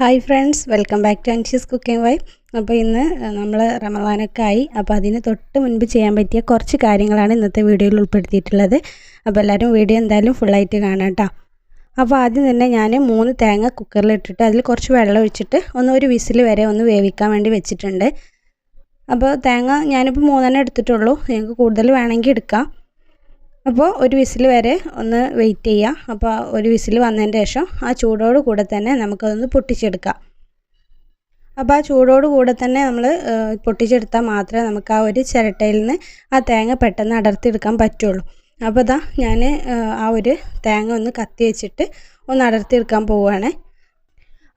Hi friends welcome back to അൻഷ്യസ് cooking വൈ അപ്പോൾ ഇന്ന് നമ്മൾ റമദാനൊക്കെ ആയി അപ്പോൾ അതിന് തൊട്ട് മുൻപ് ചെയ്യാൻ പറ്റിയ കുറച്ച് കാര്യങ്ങളാണ് ഇന്നത്തെ വീഡിയോയിൽ ഉൾപ്പെടുത്തിയിട്ടുള്ളത്. അപ്പോൾ എല്ലാവരും വീഡിയോ എന്തായാലും ഫുള്ളായിട്ട് കാണാം കേട്ടോ അപ്പോൾ ആദ്യം തന്നെ ഞാൻ മൂന്ന് തേങ്ങ കുക്കറിൽ ഇട്ടിട്ട് അതിൽ കുറച്ച് വെള്ളം ഒഴിച്ചിട്ട് ഒന്ന് ഒരു വിസിൽ വരെ ഒന്ന് വേവിക്കാൻ വേണ്ടി വെച്ചിട്ടുണ്ട്. അപ്പോൾ തേങ്ങ ഞാനിപ്പോൾ മൂന്നെണ്ണം എടുത്തിട്ടുള്ളൂ. നിങ്ങൾക്ക് കൂടുതൽ വേണമെങ്കിൽ എടുക്കാം. അപ്പോൾ ഒരു വിസിൽ വരെ ഒന്ന് വെയിറ്റ് ചെയ്യുക അപ്പോൾ ഒരു വിസിൽ വന്നതിന് ശേഷം ആ ചൂടോട് കൂടെ തന്നെ നമുക്കതൊന്ന് പൊട്ടിച്ചെടുക്കാം. അപ്പോൾ ആ ചൂടോട് കൂടെ തന്നെ നമ്മൾ പൊട്ടിച്ചെടുത്താൽ മാത്രമേ നമുക്ക് ആ ഒരു ചിരട്ടയിൽ നിന്ന് ആ തേങ്ങ പെട്ടെന്ന് അടർത്തിയെടുക്കാൻ പറ്റുള്ളൂ. അപ്പോൾ ഇതാ ഞാൻ ആ ഒരു തേങ്ങ ഒന്ന് കത്തി വെച്ചിട്ട് ഒന്ന് അടർത്തിയെടുക്കാൻ പോവുകയാണ്.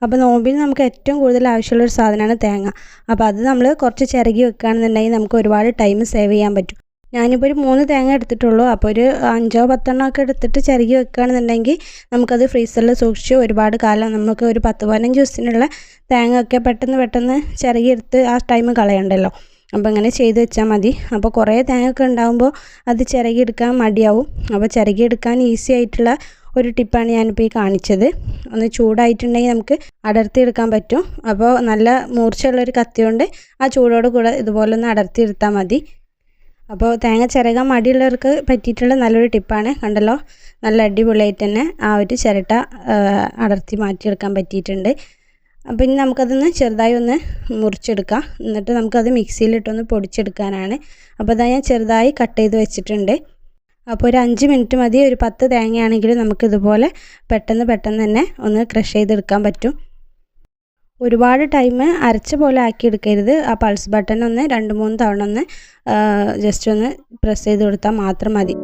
അപ്പോൾ നോമ്പിന് നമുക്ക് ഏറ്റവും കൂടുതൽ ആവശ്യമുള്ള ഒരു സാധനമാണ് തേങ്ങ. അപ്പോൾ അത് നമ്മൾ കുറച്ച് ചിരകി വെക്കുകയാണെന്നുണ്ടെങ്കിൽ നമുക്ക് ഒരുപാട് ടൈം സേവ് ചെയ്യാൻ പറ്റും. ഞാനിപ്പോൾ ഒരു മൂന്ന് തേങ്ങ എടുത്തിട്ടുള്ളൂ. അപ്പോൾ ഒരു അഞ്ചോ പത്തെണ്ണോ ഒക്കെ എടുത്തിട്ട് ചിരകി വെക്കുകയാണെന്നുണ്ടെങ്കിൽ നമുക്കത് ഫ്രീസറിൽ സൂക്ഷിച്ച് ഒരുപാട് കാലം നമുക്ക് ഒരു പത്ത് പതിനഞ്ച് ദിവസത്തിനുള്ള തേങ്ങ ഒക്കെ പെട്ടെന്ന് പെട്ടെന്ന് ചിരകി എടുത്ത് ആ ടൈം കളയണ്ടല്ലോ. അപ്പോൾ ഇങ്ങനെ ചെയ്ത് വെച്ചാൽ മതി. അപ്പോൾ കുറേ തേങ്ങ ഒക്കെ ഉണ്ടാകുമ്പോൾ അത് ചിരകി എടുക്കാൻ മടിയാവും. അപ്പോൾ ചിരകി എടുക്കാൻ ഈസി ആയിട്ടുള്ള ഒരു ടിപ്പാണ് ഞാനിപ്പോൾ ഈ കാണിച്ചത്. ഒന്ന് ചൂടായിട്ടുണ്ടെങ്കിൽ നമുക്ക് അടർത്തി എടുക്കാൻ പറ്റും. അപ്പോൾ നല്ല മൂർച്ചയുള്ളൊരു കത്തി കൊണ്ട് ആ ചൂടോട് കൂടെ ഇതുപോലെ ഒന്ന് അടർത്തി എടുത്താൽ മതി. അപ്പോൾ തേങ്ങ ചിരകാൻ മടിയുള്ളവർക്ക് പറ്റിയിട്ടുള്ള നല്ലൊരു ടിപ്പാണ്. കണ്ടല്ലോ? നല്ല അടിപൊളിയായിട്ട് തന്നെ ആ ഒരു ചിരട്ട അടർത്തി മാറ്റിയെടുക്കാൻ പറ്റിയിട്ടുണ്ട്. അപ്പോൾ ഇനി നമുക്കതൊന്ന് ചെറുതായി ഒന്ന് മുറിച്ചെടുക്കാം. എന്നിട്ട് നമുക്കത് മിക്സിയിലിട്ടൊന്ന് പൊടിച്ചെടുക്കാനാണ്. അപ്പോൾ അതാ ഞാൻ ചെറുതായി കട്ട് ചെയ്ത് വെച്ചിട്ടുണ്ട്. അപ്പോൾ ഒരു അഞ്ച് മിനിറ്റ് മതി. ഒരു പത്ത് തേങ്ങയാണെങ്കിലും നമുക്കിതുപോലെ പെട്ടെന്ന് പെട്ടെന്ന് തന്നെ ഒന്ന് ക്രഷ് ചെയ്തെടുക്കാൻ പറ്റും. ഒരുപാട് ടൈം അരച്ച പോലെ ആക്കി എടുക്കരുത്. ആ പൾസ് ബട്ടൺ ഒന്ന് രണ്ട് മൂന്ന് തവണ ഒന്ന് ജസ്റ്റ് ഒന്ന് പ്രസ് ചെയ്ത് കൊടുത്താൽ മാത്രം മതി.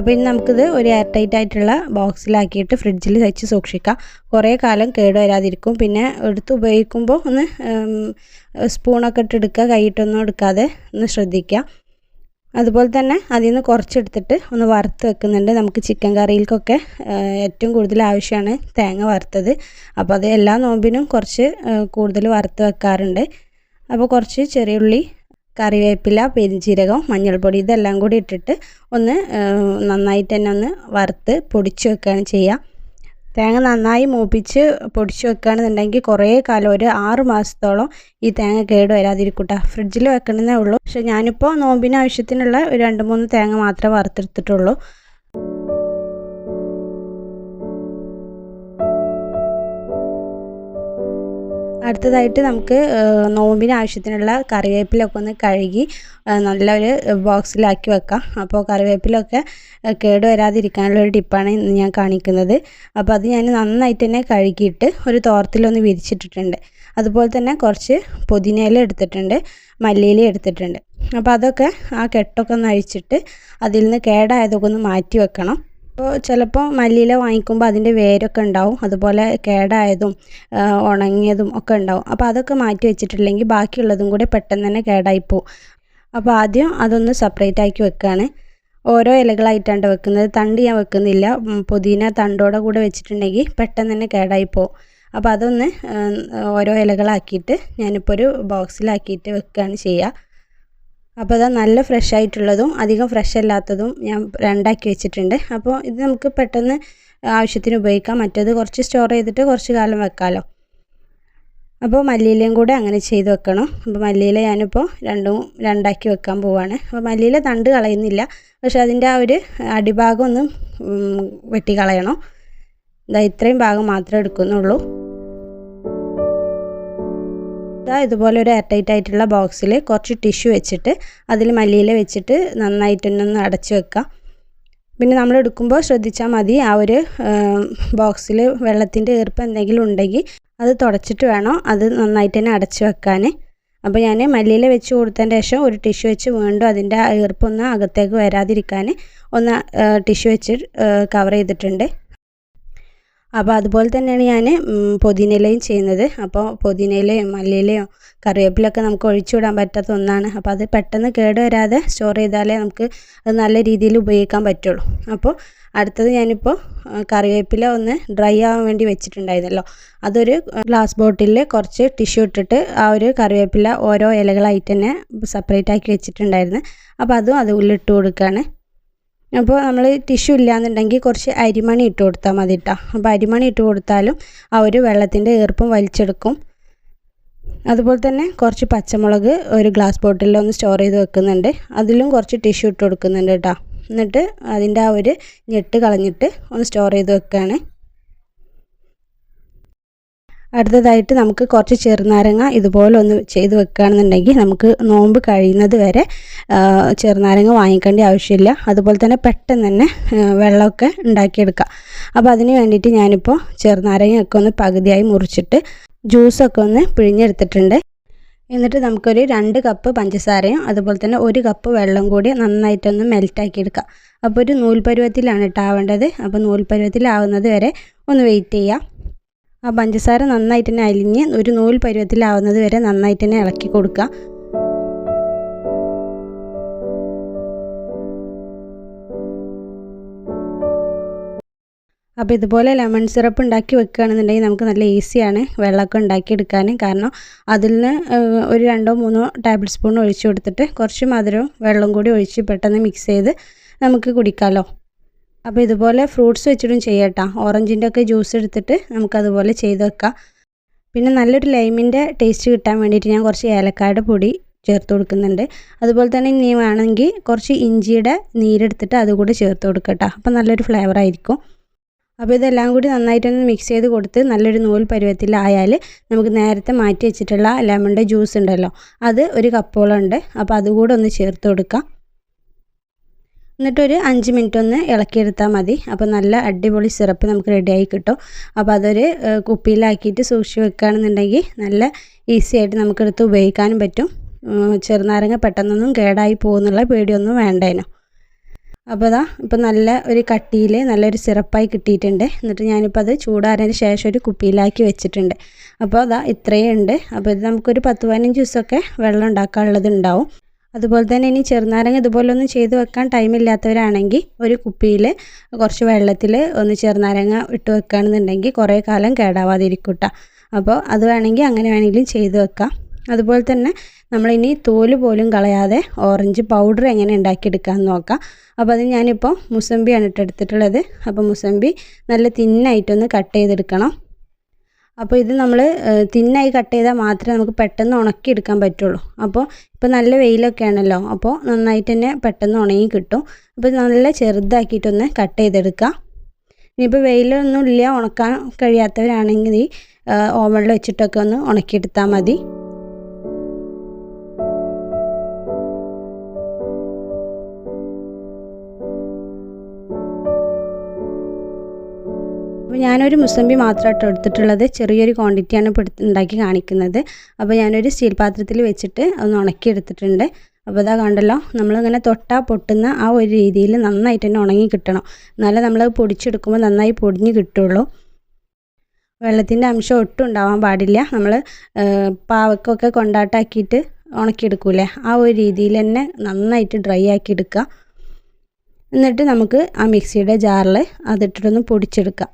അപ്പോൾ ഇനി നമുക്കിത് ഒരു എയർ ടൈറ്റ് ആയിട്ടുള്ള ബോക്സിലാക്കിയിട്ട് ഫ്രിഡ്ജിൽ വെച്ച് സൂക്ഷിക്കാം. കുറേ കാലം കേടുവരാതിരിക്കും പിന്നെ എടുത്ത് ഉപയോഗിക്കുമ്പോൾ ഒന്ന് സ്പൂണൊക്കെ ഇട്ട് എടുക്കുക കൈയിട്ടൊന്നും എടുക്കാതെ ഒന്ന് ശ്രദ്ധിക്കുക. അതുപോലെ തന്നെ അതിൽ നിന്ന് കുറച്ചെടുത്തിട്ട് ഒന്ന് വറുത്ത് വെക്കുന്നുണ്ട്. നമുക്ക് ചിക്കൻ കറിയിൽക്കൊക്കെ ഏറ്റവും കൂടുതൽ ആവശ്യമാണ് തേങ്ങ വറുത്തത്. അപ്പോൾ അത് എല്ലാ നോമ്പിനും കുറച്ച് കൂടുതൽ വറുത്ത് വെക്കാറുണ്ട്. അപ്പോൾ കുറച്ച് ചെറിയ ഉള്ളി കറിവേപ്പില പെരിഞ്ജീരകം മഞ്ഞൾപ്പൊടി ഇതെല്ലാം കൂടി ഇട്ടിട്ട് ഒന്ന് നന്നായിട്ട് തന്നെ ഒന്ന് വറുത്ത് പൊടിച്ച് വെക്കുകയാണ് ചെയ്യുക. തേങ്ങ നന്നായി മൂപ്പിച്ച് പൊടിച്ച് വെക്കുകയാണെന്നുണ്ടെങ്കിൽ കുറേ കാലം ഒരു ആറ് മാസത്തോളം ഈ തേങ്ങ കേട് വരാതിരിക്കട്ടെ. ഫ്രിഡ്ജിൽ വെക്കണമെന്നേ ഉള്ളൂ. പക്ഷേ ഞാനിപ്പോൾ നോമ്പിന് ആവശ്യത്തിനുള്ള ഒരു രണ്ട് മൂന്ന് തേങ്ങ മാത്രമേ വറുത്തെടുത്തിട്ടുള്ളൂ. അടുത്തതായിട്ട് നമുക്ക് നോമ്പിന് ആവശ്യത്തിനുള്ള കറിവേപ്പിലൊക്കെ ഒന്ന് കഴുകി നല്ലൊരു ബോക്സിലാക്കി വെക്കാം. അപ്പോൾ കറിവേപ്പിലൊക്കെ കേട് വരാതിരിക്കാനുള്ള ഒരു ടിപ്പാണ് ഇന്ന് ഞാൻ കാണിക്കുന്നത്. അപ്പോൾ അത് ഞാൻ നന്നായിട്ട് തന്നെ കഴുകിയിട്ട് ഒരു തോർത്തിലൊന്ന് വിരിച്ചിട്ടിട്ടുണ്ട്. അതുപോലെ തന്നെ കുറച്ച് പുതിനയില എടുത്തിട്ടുണ്ട് മല്ലിയില എടുത്തിട്ടുണ്ട്. അപ്പോൾ അതൊക്കെ ആ കെട്ടൊക്കെ ഒന്ന് അഴിച്ചിട്ട് അതിൽ നിന്ന് കേടായതൊക്കെ ഒന്ന് മാറ്റി വെക്കണം. അപ്പോൾ ചിലപ്പോൾ മല്ലിയില വാങ്ങിക്കുമ്പോൾ അതിന്റെ വേരൊക്കെ ഉണ്ടാവും അതുപോലെ കേടായതും ഉണങ്ങിയതും ഒക്കെ ഉണ്ടാവും. അപ്പോൾ അതൊക്കെ മാറ്റി വെച്ചിട്ടില്ലെങ്കിൽ ബാക്കിയുള്ളതും കൂടി പെട്ടെന്ന് തന്നെ കേടായി പോവും അപ്പോൾ ആദ്യം അതൊന്ന് സെപ്പറേറ്റ് ആക്കി വെക്കുകയാണ്. ഓരോ ഇലകളായിട്ടാണ് വെക്കുന്നത്. തണ്ട് ഞാൻ വെക്കുന്നില്ല. പുതിന തണ്ടോടെ കൂടെ വെച്ചിട്ടുണ്ടെങ്കിൽ പെട്ടെന്ന് തന്നെ കേടായി പോവും അപ്പോൾ അതൊന്ന് ഓരോ ഇലകളാക്കിയിട്ട് ഞാനിപ്പോൾ ഒരു ബോക്സിലാക്കിയിട്ട് വെക്കുകയാണ് ചെയ്യുക. അപ്പോൾ അത് നല്ല ഫ്രഷ് ആയിട്ടുള്ളതും അധികം ഫ്രഷ് അല്ലാത്തതും ഞാൻ രണ്ടാക്കി വെച്ചിട്ടുണ്ട്. അപ്പോൾ ഇത് നമുക്ക് പെട്ടെന്ന് ആവശ്യത്തിന് ഉപയോഗിക്കാം. മറ്റേത് കുറച്ച് സ്റ്റോർ ചെയ്തിട്ട് കുറച്ച് കാലം വെക്കാമല്ലോ അപ്പോൾ മല്ലിയിലയും കൂടെ അങ്ങനെ ചെയ്ത് വെക്കണം. അപ്പോൾ മല്ലിയില ഞാനിപ്പോൾ രണ്ടും രണ്ടാക്കി വെക്കാൻ പോവാണ്. അപ്പോൾ മല്ലിയില തണ്ട് കളയുന്നില്ല. പക്ഷേ അതിന്റെ ആ ഒരു അടിഭാഗം ഒന്ന് വെട്ടി കളയണം ഇതാ ഇത്രയും ഭാഗം മാത്രമേ എടുക്കുന്നുള്ളൂ. ഇതാ ഇതുപോലെ ഒരു എയർടൈറ്റ് ആയിട്ടുള്ള ബോക്സിൽ കുറച്ച് ടിഷ്യൂ വെച്ചിട്ട് അതിൽ മല്ലിയില വെച്ചിട്ട് നന്നായിട്ടൊന്ന് അടച്ചു വെക്കുക പിന്നെ നമ്മൾ എടുക്കുമ്പോൾ ശ്രദ്ധിച്ചാൽ മതി ആ ഒരു ബോക്സിൽ വെള്ളത്തിന്റെ ഈർപ്പം എന്തെങ്കിലും ഉണ്ടെങ്കിൽ അത് തുടച്ചിട്ട് വേണം അത് നന്നായിട്ട് തന്നെ അടച്ചു വെക്കാൻ. അപ്പോൾ ഞാൻ മല്ലിയില വെച്ച് കൊടുത്തതിന് ശേഷം ഒരു ടിഷ്യൂ വെച്ച് വീണ്ടും അതിന്റെ ഈർപ്പൊന്ന് അകത്തേക്ക് വരാതിരിക്കാൻ ഒന്ന് ടിഷ്യൂ വെച്ച് കവർ ചെയ്തിട്ടുണ്ട്. അപ്പോൾ അതുപോലെ തന്നെയാണ് ഞാൻ പുതിനയിലയും ചെയ്യുന്നത്. അപ്പോൾ പുതിനയിലയും മല്ലിയിലയോ കറിവേപ്പിലൊക്കെ നമുക്ക് ഒഴിച്ചു വിടാൻ പറ്റാത്ത ഒന്നാണ്. അപ്പോൾ അത് പെട്ടെന്ന് കേട് വരാതെ സ്റ്റോർ ചെയ്താലേ നമുക്ക് അത് നല്ല രീതിയിൽ ഉപയോഗിക്കാൻ പറ്റുള്ളൂ. അപ്പോൾ അടുത്തത് ഞാനിപ്പോൾ കറിവേപ്പില ഒന്ന് ഡ്രൈ ആവാൻ വേണ്ടി വെച്ചിട്ടുണ്ടായിരുന്നല്ലോ. അതൊരു ഗ്ലാസ് ബോട്ടിലിൽ കുറച്ച് ടിഷ്യൂ ഇട്ടിട്ട് ആ ഒരു കറിവേപ്പില ഓരോ ഇലകളായിട്ട് തന്നെ സെപ്പറേറ്റ് ആക്കി വെച്ചിട്ടുണ്ടായിരുന്നു. അപ്പോൾ അതും അത് ഉള്ളിട്ട് കൊടുക്കുകയാണ് അപ്പോൾ നമ്മൾ ടിഷ്യൂ ഇല്ലാന്നുണ്ടെങ്കിൽ കുറച്ച് അരിമണി ഇട്ട് കൊടുത്താൽ മതി കേട്ടോ അപ്പോൾ അരിമണി ഇട്ട് കൊടുത്താലും ആ ഒരു വെള്ളത്തിന്റെ ഈർപ്പം വലിച്ചെടുക്കും. അതുപോലെ തന്നെ കുറച്ച് പച്ചമുളക് ഒരു ഗ്ലാസ് ബോട്ടിലിൽ ഒന്ന് സ്റ്റോർ ചെയ്ത് വെക്കുന്നുണ്ട്. അതിലും കുറച്ച് ടിഷ്യൂ ഇട്ട് കൊടുക്കുന്നുണ്ട് കേട്ടോ എന്നിട്ട് അതിന്റെ ആ ഒരു ഞെട്ട് കളഞ്ഞിട്ട് ഒന്ന് സ്റ്റോർ ചെയ്ത് വെക്കുകയാണ് അടുത്തതായിട്ട് നമുക്ക് കുറച്ച് ചെറുനാരങ്ങ ഇതുപോലെ ഒന്ന് ചെയ്ത് വെക്കുകയാണെന്നുണ്ടെങ്കിൽ നമുക്ക് നോമ്പ് കഴിയുന്നത് വരെ ചെറുനാരങ്ങ വാങ്ങിക്കേണ്ട ആവശ്യമില്ല. അതുപോലെ തന്നെ പെട്ടെന്ന് തന്നെ വെള്ളമൊക്കെ ഉണ്ടാക്കിയെടുക്കാം അപ്പോൾ അതിന് വേണ്ടിയിട്ട് ഞാനിപ്പോൾ ചെറുനാരങ്ങയൊക്കെ ഒന്ന് പകുതിയായി മുറിച്ചിട്ട് ജ്യൂസൊക്കെ ഒന്ന് പിഴിഞ്ഞെടുത്തിട്ടുണ്ട്. എന്നിട്ട് നമുക്കൊരു രണ്ട് കപ്പ് പഞ്ചസാരയും അതുപോലെ തന്നെ ഒരു കപ്പ് വെള്ളം കൂടി നന്നായിട്ടൊന്ന് മെൽറ്റാക്കി അപ്പോൾ ഒരു നൂൽ പരുവത്തിലാണ് ഇട്ടാവേണ്ടത് അപ്പോൾ നൂൽ പരുവത്തിലാവുന്നത് വരെ ഒന്ന് വെയിറ്റ് ചെയ്യാം ആ പഞ്ചസാര നന്നായിട്ട് തന്നെ അലിഞ്ഞ് ഒരു നൂൽ പരുവത്തിലാവുന്നത് വരെ നന്നായിട്ട് തന്നെ ഇളക്കി കൊടുക്കുക. അപ്പോൾ ഇതുപോലെ ലെമൺ സിറപ്പ് ഉണ്ടാക്കി വെക്കുകയാണെന്നുണ്ടെങ്കിൽ നമുക്ക് നല്ല ഈസിയാണ് വെള്ളമൊക്കെ ഉണ്ടാക്കിയെടുക്കാൻ. കാരണം അതിൽ നിന്ന് ഒരു രണ്ടോ മൂന്നോ ടേബിൾ സ്പൂൺ ഒഴിച്ചു കൊടുത്തിട്ട് കുറച്ച് മധുരവും വെള്ളം കൂടി ഒഴിച്ച് പെട്ടെന്ന് മിക്സ് ചെയ്ത് നമുക്ക് കുടിക്കാമല്ലോ. അപ്പോൾ ഇതുപോലെ ഫ്രൂട്ട്സ് വെച്ചിട്ടും ചെയ്യട്ടോ. ഓറഞ്ചിന്റെ ഒക്കെ ജ്യൂസ് എടുത്തിട്ട് നമുക്കതുപോലെ ചെയ്ത് വെക്കാം. പിന്നെ നല്ലൊരു ലൈമിന്റെ ടേസ്റ്റ് കിട്ടാൻ വേണ്ടിയിട്ട് ഞാൻ കുറച്ച് ഏലക്കായുടെ പൊടി ചേർത്ത് കൊടുക്കുന്നുണ്ട്. അതുപോലെ തന്നെ ഇനി വേണമെങ്കിൽ കുറച്ച് ഇഞ്ചിയുടെ നീരെടുത്തിട്ട് അതുകൂടി ചേർത്ത് കൊടുക്കട്ടോ. അപ്പോൾ നല്ലൊരു ഫ്ലേവർ ആയിരിക്കും. അപ്പോൾ ഇതെല്ലാം കൂടി നന്നായിട്ടൊന്ന് മിക്സ് ചെയ്ത് കൊടുത്ത് നല്ലൊരു നൂൽ പരുവത്തിലായാൽ നമുക്ക് നേരത്തെ മാറ്റി വെച്ചിട്ടുള്ള ലെമണിന്റെ ജ്യൂസ് ഉണ്ടല്ലോ അത് ഒരു കപ്പോളം ഉണ്ട്. അപ്പോൾ അതുകൂടെ ഒന്ന് ചേർത്ത് കൊടുക്കാം. എന്നിട്ടൊരു അഞ്ച് മിനിറ്റ് ഒന്ന് ഇളക്കിയെടുത്താൽ മതി. അപ്പോൾ നല്ല അടിപൊളി സിറപ്പ് നമുക്ക് റെഡിയായി കിട്ടും. അപ്പോൾ അതൊരു കുപ്പിയിലാക്കിയിട്ട് സൂക്ഷിച്ച് വെക്കുകയാണെന്നുണ്ടെങ്കിൽ നല്ല ഈസി ആയിട്ട് നമുക്കെടുത്ത് ഉപയോഗിക്കാനും പറ്റും. ചെറുനാരങ്ങ പെട്ടെന്നൊന്നും കേടായി പോകുന്നുള്ള പേടിയൊന്നും വേണ്ടേനോ. അപ്പോൾ അതാ ഇപ്പോൾ നല്ല ഒരു കട്ടിയിൽ നല്ലൊരു സിറപ്പായി കിട്ടിയിട്ടുണ്ട്. എന്നിട്ട് ഞാനിപ്പോൾ അത് ചൂടാറിയതിന് ശേഷം ഒരു കുപ്പിയിലാക്കി വെച്ചിട്ടുണ്ട്. അപ്പോൾ അതാ ഇത്രയേ ഉണ്ട്. അപ്പോൾ ഇത് നമുക്കൊരു പത്ത് പതിനഞ്ച് ദിവസമൊക്കെ വെള്ളം ഉണ്ടാക്കാനുള്ളത് ഉണ്ടാവും അതുപോലെ തന്നെ ഇനി ചെറുനാരങ്ങ ഇതുപോലെ ഒന്ന് ചെയ്ത് വെക്കാൻ ടൈമില്ലാത്തവരാണെങ്കിൽ ഒരു കുപ്പിയിൽ കുറച്ച് വെള്ളത്തിൽ ഒന്ന് ചെറുനാരങ്ങ ഇട്ട് വെക്കുകയാണെന്നുണ്ടെങ്കിൽ കുറേ കാലം കേടാവാതിരിക്കും കേട്ടോ അപ്പോൾ അത് വേണമെങ്കിൽ അങ്ങനെ വേണമെങ്കിലും ചെയ്ത് വെക്കാം. അതുപോലെ തന്നെ നമ്മളിനി തോൽ പോലും കളയാതെ ഓറഞ്ച് പൗഡർ എങ്ങനെ ഉണ്ടാക്കിയെടുക്കാമെന്ന് നോക്കാം. അപ്പോൾ അത് ഞാനിപ്പോൾ മുസമ്പിയാണ് ഇട്ടെടുത്തിട്ടുള്ളത് അപ്പോൾ മുസമ്പി നല്ല തിന്നായിട്ടൊന്ന് കട്ട് ചെയ്തെടുക്കണം. അപ്പോൾ ഇത് നമ്മൾ തിന്നായി കട്ട് ചെയ്താൽ മാത്രമേ നമുക്ക് പെട്ടെന്ന് ഉണക്കിയെടുക്കാൻ പറ്റുള്ളൂ. അപ്പോൾ ഇപ്പോൾ നല്ല വെയിലൊക്കെ ആണല്ലോ അപ്പോൾ നന്നായിട്ട് തന്നെ പെട്ടെന്ന് ഉണങ്ങി കിട്ടും. അപ്പോൾ നല്ല ചെറുതാക്കിയിട്ടൊന്ന് കട്ട് ചെയ്തെടുക്കുക ഇനിയിപ്പോൾ വെയിലൊന്നും ഇല്ല ഉണക്കാൻ കഴിയാത്തവരാണെങ്കിൽ ഓവനിൽ വെച്ചിട്ടൊക്കെ ഒന്ന് ഉണക്കിയെടുത്താൽ മതി. ഞാനൊരു മുസമ്പി മാത്രമായിട്ട് എടുത്തിട്ടുള്ളത്. ചെറിയൊരു ക്വാണ്ടിറ്റിയാണ് ഇപ്പോൾ ഉണ്ടാക്കി കാണിക്കുന്നത്. അപ്പോൾ ഞാനൊരു സ്റ്റീൽ പാത്രത്തിൽ വെച്ചിട്ട് ഒന്ന് ഉണക്കി എടുത്തിട്ടുണ്ട് അപ്പോൾ ഇതാ കണ്ടല്ലോ നമ്മളിങ്ങനെ തൊട്ടാൽ പൊട്ടുന്ന ആ ഒരു രീതിയിൽ നന്നായിട്ട് തന്നെ ഉണങ്ങി കിട്ടണം. എന്നാലേ നമ്മൾ പൊടിച്ചെടുക്കുമ്പോൾ നന്നായി പൊടിഞ്ഞ് കിട്ടുള്ളൂ. വെള്ളത്തിന്റെ അംശം ഒട്ടും ഉണ്ടാവാൻ പാടില്ല. നമ്മൾ പാവക്കൊക്കെ കൊണ്ടാട്ടാക്കിയിട്ട് ഉണക്കിയെടുക്കൂലേ? ആ ഒരു രീതിയിൽ തന്നെ നന്നായിട്ട് ഡ്രൈ ആക്കി എടുക്കുക. എന്നിട്ട് നമുക്ക് ആ മിക്സിയുടെ ജാറിൽ അതിട്ടിട്ടൊന്ന് പൊടിച്ചെടുക്കാം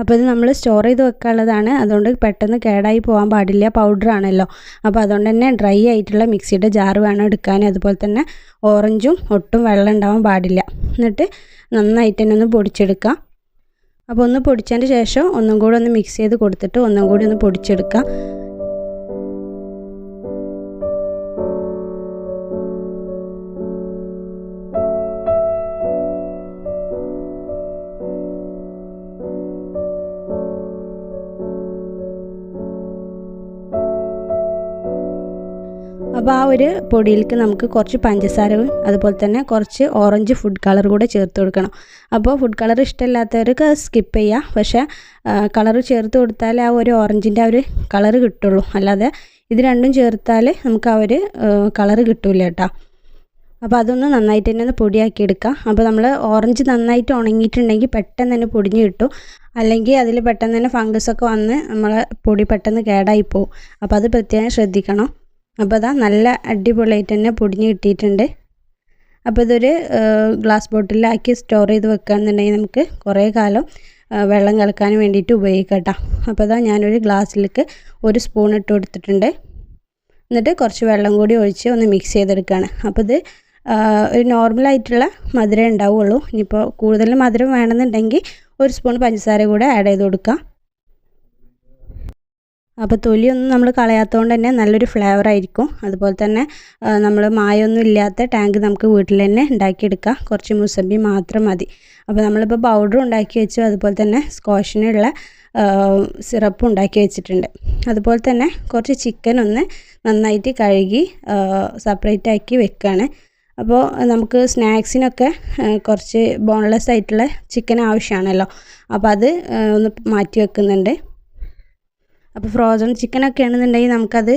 അപ്പോൾ ഇത് നമ്മൾ സ്റ്റോർ ചെയ്ത് വെക്കാനുള്ളതാണ്. അതുകൊണ്ട് പെട്ടെന്ന് കേടായി പോകാൻ പാടില്ല. പൗഡർ ആണല്ലോ. അപ്പോൾ അതുകൊണ്ട് തന്നെ ഡ്രൈ ആയിട്ടുള്ള മിക്സിയുടെ ജാർ വേണം എടുക്കാൻ. അതുപോലെ തന്നെ ഓറഞ്ചും ഒട്ടും വെള്ളം ഉണ്ടാവാൻ പാടില്ല. എന്നിട്ട് നന്നായിട്ട് തന്നെ ഒന്ന് പൊടിച്ചെടുക്കാം. അപ്പോൾ ഒന്ന് പൊടിച്ചതിന് ശേഷം ഒന്നും കൂടി ഒന്ന് മിക്സ് ചെയ്ത് കൊടുത്തിട്ട് ഒന്നും കൂടി ഒന്ന് പൊടിച്ചെടുക്കാം. അപ്പോൾ ആ ഒരു പൊടിയിലേക്ക് നമുക്ക് കുറച്ച് പഞ്ചസാരവും അതുപോലെ തന്നെ കുറച്ച് ഓറഞ്ച് ഫുഡ് കളർ കൂടെ ചേർത്ത് കൊടുക്കണം. അപ്പോൾ ഫുഡ് കളർ ഇഷ്ടമില്ലാത്തവർക്ക് സ്കിപ്പ് ചെയ്യുക പക്ഷേ കളർ ചേർത്ത് കൊടുത്താൽ ആ ഒരു ഓറഞ്ചിന്റെ ആ ഒരു കളർ കിട്ടുള്ളൂ. അല്ലാതെ ഇത് രണ്ടും ചേർത്താൽ നമുക്ക് ആ ഒരു കളർ കിട്ടില്ല കേട്ടോ. അപ്പോൾ അതൊന്ന് നന്നായിട്ട് തന്നെ ഒന്ന് പൊടിയാക്കി എടുക്കാം. അപ്പോൾ നമ്മൾ ഓറഞ്ച് നന്നായിട്ട് ഉണങ്ങിയിട്ടുണ്ടെങ്കിൽ പെട്ടെന്ന് തന്നെ പൊടിഞ്ഞ് കിട്ടും. അല്ലെങ്കിൽ അതിൽ പെട്ടെന്ന് തന്നെ ഫംഗസ് ഒക്കെ വന്ന് നമ്മളെ പൊടി പെട്ടെന്ന് കേടായി പോകും അപ്പോൾ അത് പ്രത്യേകം ശ്രദ്ധിക്കണം. അപ്പോൾ അതാ നല്ല അടിപൊളിയായിട്ട് തന്നെ പൊടിഞ്ഞ് കിട്ടിയിട്ടുണ്ട്. അപ്പോൾ ഇതൊരു ഗ്ലാസ് ബോട്ടിലാക്കി സ്റ്റോർ ചെയ്ത് വെക്കുകയെന്നുണ്ടെങ്കിൽ നമുക്ക് കുറേ കാലം വെള്ളം കലക്കാൻ വേണ്ടിയിട്ട് ഉപയോഗിക്കാം കേട്ടോ അപ്പോൾ അതാ ഞാനൊരു ഗ്ലാസ്സിലേക്ക് ഒരു സ്പൂൺ ഇട്ട് കൊടുത്തിട്ടുണ്ട്. എന്നിട്ട് കുറച്ച് വെള്ളം കൂടി ഒഴിച്ച് ഒന്ന് മിക്സ് ചെയ്തെടുക്കുകയാണ് അപ്പോൾ ഇത് ഒരു നോർമലായിട്ടുള്ള മധുരം ഉണ്ടാവുള്ളൂ. ഇനിയിപ്പോൾ കൂടുതൽ മധുരം വേണമെന്നുണ്ടെങ്കിൽ ഒരു സ്പൂൺ പഞ്ചസാര കൂടെ ആഡ് ചെയ്ത് കൊടുക്കാം. അപ്പോൾ തൊലിയൊന്നും നമ്മൾ കളയാത്തതുകൊണ്ട് തന്നെ നല്ലൊരു ഫ്ലേവർ ആയിരിക്കും. അതുപോലെ തന്നെ നമ്മൾ മായൊന്നും ഇല്ലാത്ത ടാങ്ക് നമുക്ക് വീട്ടിൽ തന്നെ ഉണ്ടാക്കിയെടുക്കാം. കുറച്ച് മുസമ്പി മാത്രം മതി. അപ്പോൾ നമ്മളിപ്പോൾ പൗഡർ ഉണ്ടാക്കി വെച്ചു. അതുപോലെ തന്നെ സ്ക്വാഷിനുള്ള സിറപ്പ് ഉണ്ടാക്കി വെച്ചിട്ടുണ്ട്. അതുപോലെ തന്നെ കുറച്ച് ചിക്കൻ ഒന്ന് നന്നായിട്ട് കഴുകി സെപ്പറേറ്റ് ആക്കി വെക്കുകയാണ് അപ്പോൾ നമുക്ക് സ്നാക്സിനൊക്കെ കുറച്ച് ബോൺലെസ് ആയിട്ടുള്ള ചിക്കൻ ആവശ്യമാണല്ലോ അപ്പോൾ അത് ഒന്ന് മാറ്റി വെക്കുന്നുണ്ട്. അപ്പോൾ ഫ്രോസൺ ചിക്കനൊക്കെ ആണെന്നുണ്ടെങ്കിൽ നമുക്കത്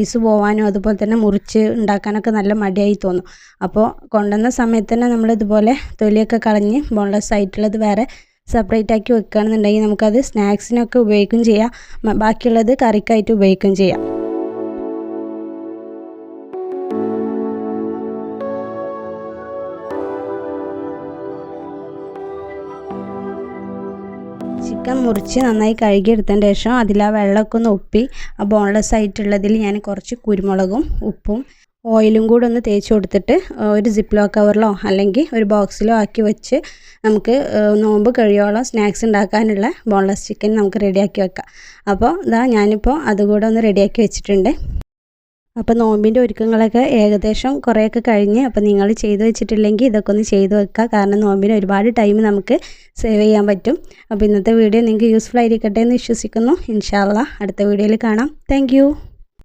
ഐസ് പോവാനും അതുപോലെ തന്നെ മുറിച്ച് ഉണ്ടാക്കാനൊക്കെ നല്ല മടിയായി തോന്നും. അപ്പോൾ കൊണ്ടുവന്ന സമയത്ത് തന്നെ നമ്മൾ ഇതുപോലെ തൊലിയൊക്കെ കളഞ്ഞ് ബോൺലെസ് ആയിട്ടുള്ളത് വേറെ സെപ്പറേറ്റ് ആക്കി വെക്കുകയാണെന്നുണ്ടെങ്കിൽ നമുക്കത് സ്നാക്സിനൊക്കെ ഉപയോഗിക്കുകയും ചെയ്യാം. ബാക്കിയുള്ളത് കറിക്കായിട്ട് ഉപയോഗിക്കുകയും ചെയ്യാം. ചിക്കൻ മുറിച്ച് നന്നായി കഴുകിയെടുത്തതിന് ശേഷം അതിൽ ആ വെള്ളമൊക്കെ ഒന്ന് ഒപ്പി ആ ബോൺലെസ് ആയിട്ടുള്ളതിൽ ഞാൻ കുറച്ച് കുരുമുളകും ഉപ്പും ഓയിലും കൂടെ ഒന്ന് തേച്ച് കൊടുത്തിട്ട് ഒരു സിപ്ലോ കവറിലോ അല്ലെങ്കിൽ ഒരു ബോക്സിലോ ആക്കി വെച്ച് നമുക്ക് നോമ്പ് കഴിയോളം സ്നാക്സ് ഉണ്ടാക്കാനുള്ള ബോൺലെസ് ചിക്കൻ നമുക്ക് റെഡിയാക്കി വെക്കാം. അപ്പോൾ ഇതാ ഞാനിപ്പോൾ അതുകൂടെ ഒന്ന് റെഡിയാക്കി വെച്ചിട്ടുണ്ട്. അപ്പോൾ നോമ്പിന്റെ ഒരുക്കങ്ങളൊക്കെ ഏകദേശം കുറേയൊക്കെ കഴിഞ്ഞ് അപ്പോൾ നിങ്ങൾ ചെയ്തു വെച്ചിട്ടില്ലെങ്കിൽ ഇതൊക്കെ ഒന്ന് ചെയ്തു വെക്കുക. കാരണം നോമ്പിന് ഒരുപാട് ടൈം നമുക്ക് സേവ് ചെയ്യാൻ പറ്റും. അപ്പോൾ ഇന്നത്തെ വീഡിയോ നിങ്ങൾക്ക് യൂസ്ഫുൾ ആയിരിക്കട്ടെ എന്ന് വിശ്വസിക്കുന്നു. ഇൻഷാല്ല അടുത്ത വീഡിയോയിൽ കാണാം. താങ്ക്